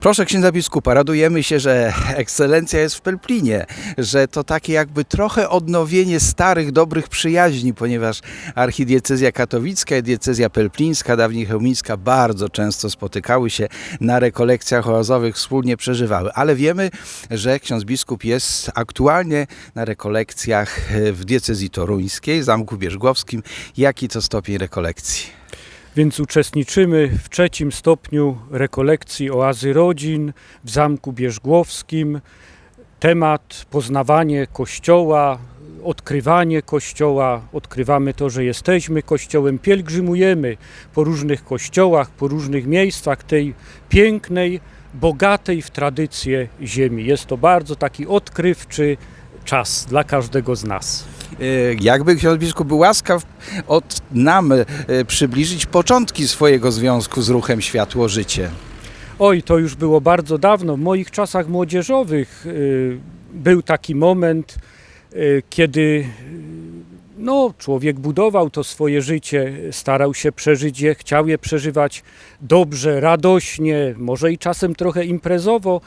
Proszę księdza biskupa, radujemy się, że ekscelencja jest w Pelplinie, że to takie jakby trochę odnowienie starych, dobrych przyjaźni, ponieważ archidiecezja katowicka i diecezja pelplińska, dawniej chełmińska, bardzo często spotykały się na rekolekcjach oazowych, wspólnie przeżywały. Ale wiemy, że ksiądz biskup jest aktualnie na rekolekcjach w diecezji toruńskiej, Zamku Bierzgowskim. Jaki to stopień rekolekcji? Więc uczestniczymy w trzecim stopniu rekolekcji oazy rodzin w Zamku Bierzgłowskim. Temat poznawanie Kościoła, odkrywanie Kościoła. Odkrywamy to, że jesteśmy Kościołem, pielgrzymujemy po różnych kościołach, po różnych miejscach tej pięknej, bogatej w tradycję ziemi. Jest to bardzo taki odkrywczy czas dla każdego z nas. E, Jakby ksiądz biskup był łaskaw od nam e, przybliżyć początki swojego związku z ruchem Światło Życie. Oj, to już było bardzo dawno. W moich czasach młodzieżowych y, był taki moment, kiedy no, człowiek budował to swoje życie, starał się przeżyć je, chciał je przeżywać dobrze, radośnie, może i czasem trochę imprezowo,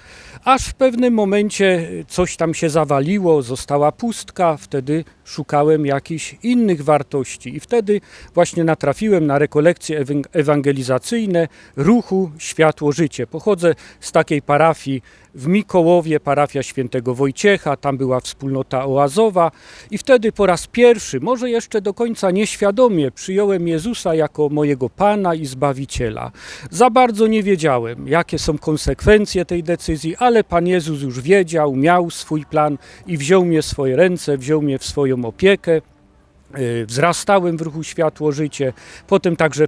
aż w pewnym momencie coś tam się zawaliło, została pustka, wtedy szukałem jakichś innych wartości i wtedy właśnie natrafiłem na rekolekcje ewang- ewangelizacyjne ruchu Światło Życie. Pochodzę z takiej parafii w Mikołowie, parafia świętego Wojciecha, tam była wspólnota oazowa i wtedy po raz pierwszy, może jeszcze do końca nieświadomie, przyjąłem Jezusa jako mojego Pana i Zbawiciela. Za bardzo nie wiedziałem, jakie są konsekwencje tej decyzji, ale Pan Jezus już wiedział, miał swój plan i wziął mnie w swoje ręce, wziął mnie w swoją opiekę. Y, Wzrastałem w ruchu Światło Życie, potem także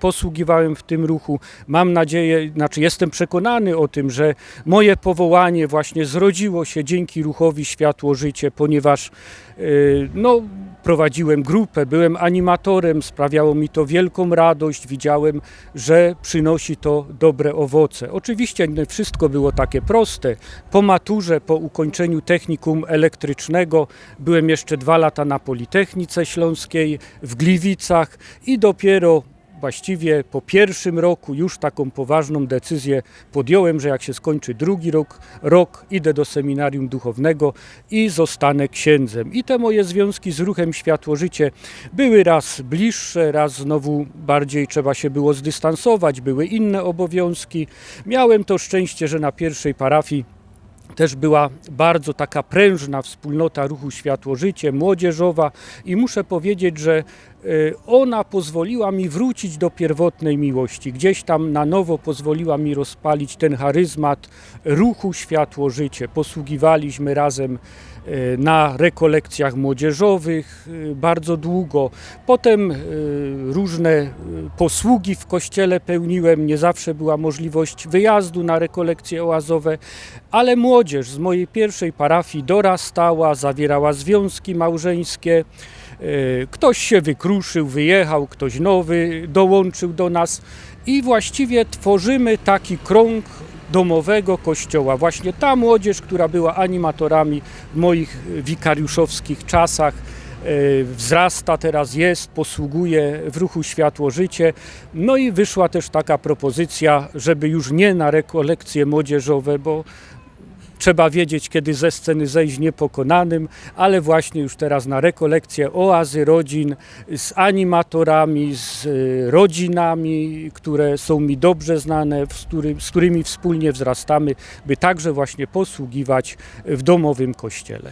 posługiwałem w tym ruchu. Mam nadzieję, znaczy jestem przekonany o tym, że moje powołanie właśnie zrodziło się dzięki ruchowi Światło Życie, ponieważ y, no, prowadziłem grupę, byłem animatorem, sprawiało mi to wielką radość, widziałem, że przynosi to dobre owoce. Oczywiście nie wszystko było takie proste. Po maturze, po ukończeniu technikum elektrycznego byłem jeszcze dwa lata na Politechnice Śląskiej w Gliwicach i dopiero właściwie po pierwszym roku już taką poważną decyzję podjąłem, że jak się skończy drugi rok, rok idę do seminarium duchownego i zostanę księdzem. I te moje związki z ruchem Światło Życie były raz bliższe, raz znowu bardziej trzeba się było zdystansować, były inne obowiązki. Miałem to szczęście, że na pierwszej parafii też była bardzo taka prężna wspólnota ruchu Światło Życie, młodzieżowa i muszę powiedzieć, że y, ona pozwoliła mi wrócić do pierwotnej miłości. Gdzieś tam na nowo pozwoliła mi rozpalić ten charyzmat ruchu Światło Życie. Posługiwaliśmy razem na rekolekcjach młodzieżowych y, bardzo długo. Potem y, różne y, posługi w kościele pełniłem. Nie zawsze była możliwość wyjazdu na rekolekcje oazowe, ale młodzież z mojej pierwszej parafii dorastała, zawierała związki małżeńskie. Y, Ktoś się wykruszył, wyjechał, ktoś nowy dołączył do nas i właściwie tworzymy taki krąg domowego kościoła. Właśnie ta młodzież, która była animatorami w moich wikariuszowskich czasach, e, wzrasta teraz, jest, posługuje w ruchu Światło Życie. No i wyszła też taka propozycja, żeby już nie na rekolekcje młodzieżowe, bo trzeba wiedzieć, kiedy ze sceny zejść niepokonanym, ale właśnie już teraz na rekolekcje oazy rodzin z animatorami, z y, rodzinami, które są mi dobrze znane, z którymi wspólnie wzrastamy, by także właśnie posługiwać w domowym kościele.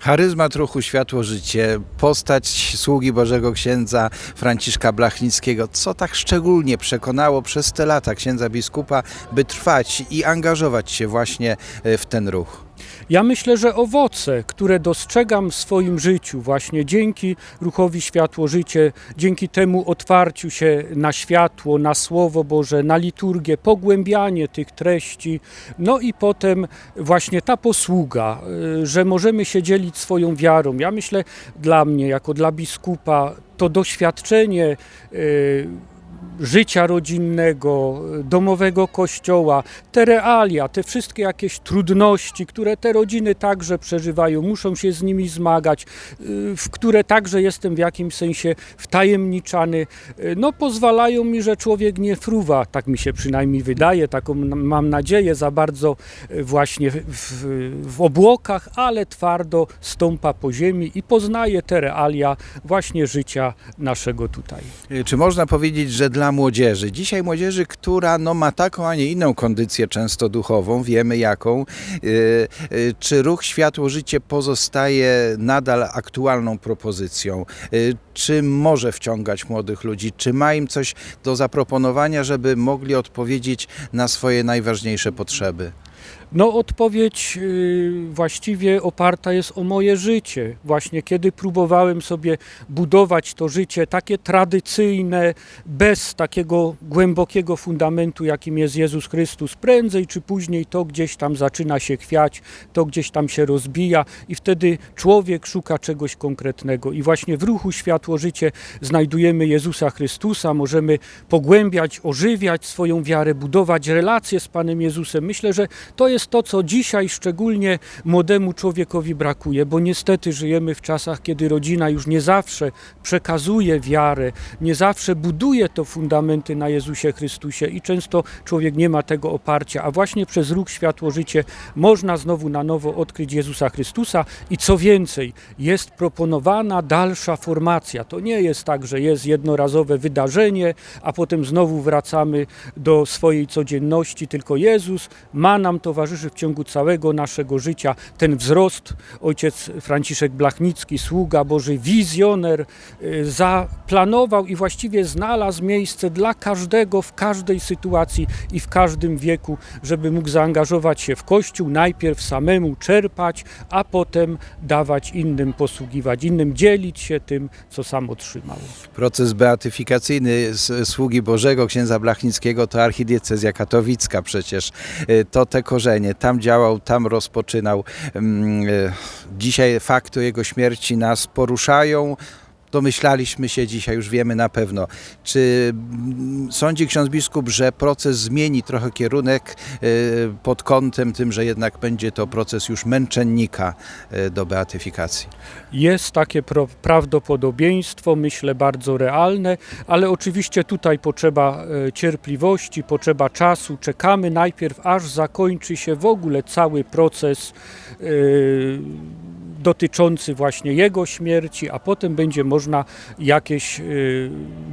Charyzmat ruchu Światło Życie, postać sługi Bożego księdza Franciszka Blachnickiego. Co tak szczególnie przekonało przez te lata księdza biskupa, by trwać i angażować się właśnie e, w ten ruch? Ja myślę, że owoce, które dostrzegam w swoim życiu, właśnie dzięki ruchowi Światło Życie, dzięki temu otwarciu się na światło, na Słowo Boże, na liturgię, pogłębianie tych treści, no i potem właśnie ta posługa, y, że możemy się dzielić swoją wiarą. Ja myślę, dla mnie, jako dla biskupa, to doświadczenie y, życia rodzinnego, domowego kościoła, te realia, te wszystkie jakieś trudności, które te rodziny także przeżywają, muszą się z nimi zmagać, y, w które także jestem w jakimś sensie wtajemniczany, y, no pozwalają mi, że człowiek nie fruwa, tak mi się przynajmniej wydaje, taką mam nadzieję, za bardzo y, właśnie w, w, obłokach, ale twardo stąpa po ziemi i poznaje te realia właśnie życia naszego tutaj. Czy można powiedzieć, że dla młodzieży, dzisiaj młodzieży, która no, ma taką, a nie inną kondycję często duchową, wiemy jaką, y, y, czy ruch Światło Życie pozostaje nadal aktualną propozycją? Y, Czy może wciągać młodych ludzi? Czy ma im coś do zaproponowania, żeby mogli odpowiedzieć na swoje najważniejsze potrzeby? No, odpowiedź y, właściwie oparta jest o moje życie. Właśnie kiedy próbowałem sobie budować to życie takie tradycyjne, bez takiego głębokiego fundamentu, jakim jest Jezus Chrystus, prędzej czy później to gdzieś tam zaczyna się chwiać, to gdzieś tam się rozbija i wtedy człowiek szuka czegoś konkretnego. I właśnie w ruchu Światło Życie znajdujemy Jezusa Chrystusa, możemy pogłębiać, ożywiać swoją wiarę, budować relacje z Panem Jezusem. Myślę, że to jest to, co dzisiaj szczególnie młodemu człowiekowi brakuje, bo niestety żyjemy w czasach, kiedy rodzina już nie zawsze przekazuje wiarę, nie zawsze buduje to fundamenty na Jezusie Chrystusie i często człowiek nie ma tego oparcia, a właśnie przez ruch Światło Życie można znowu na nowo odkryć Jezusa Chrystusa i co więcej, jest proponowana dalsza formacja. To nie jest tak, że jest jednorazowe wydarzenie, a potem znowu wracamy do swojej codzienności, tylko Jezus ma nam towarzyszy w ciągu całego naszego życia. Ten wzrost, ojciec Franciszek Blachnicki, sługa Boży, wizjoner, y, zaplanował i właściwie znalazł miejsce dla każdego w każdej sytuacji i w każdym wieku, żeby mógł zaangażować się w Kościół, najpierw samemu czerpać, a potem dawać innym, posługiwać innym, dzielić się tym, co sam otrzymał. Proces beatyfikacyjny sługi Bożego księdza Blachnickiego to archidiecezja katowicka przecież. Y, To te korzenie. Tam działał, tam rozpoczynał. Mm, y, Dzisiaj fakty jego śmierci nas poruszają. Domyślaliśmy się, dzisiaj już wiemy na pewno. Czy mm, sądzi ksiądz biskup, że proces zmieni trochę kierunek y, pod kątem tym, że jednak będzie to proces już męczennika y, do beatyfikacji? Jest takie prawdopodobieństwo, myślę bardzo realne, ale oczywiście tutaj potrzeba e, cierpliwości, potrzeba czasu. Czekamy najpierw, aż zakończy się w ogóle cały proces e, dotyczący właśnie jego śmierci, a potem będzie można jakieś e,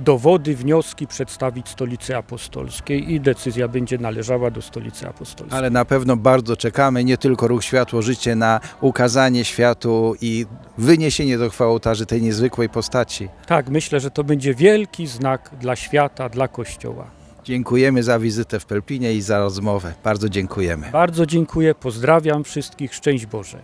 dowody, wnioski przedstawić Stolicy Apostolskiej i decyzja będzie należała do Stolicy Apostolskiej. Ale na pewno bardzo czekamy, nie tylko Ruch Światło Życie, na ukazanie światu i wyniesienie do chwały ołtarzy tej niezwykłej postaci. Tak, myślę, że to będzie wielki znak dla świata, dla Kościoła. Dziękujemy za wizytę w Pelplinie i za rozmowę. Bardzo dziękujemy. Bardzo dziękuję, pozdrawiam wszystkich, szczęść Boże.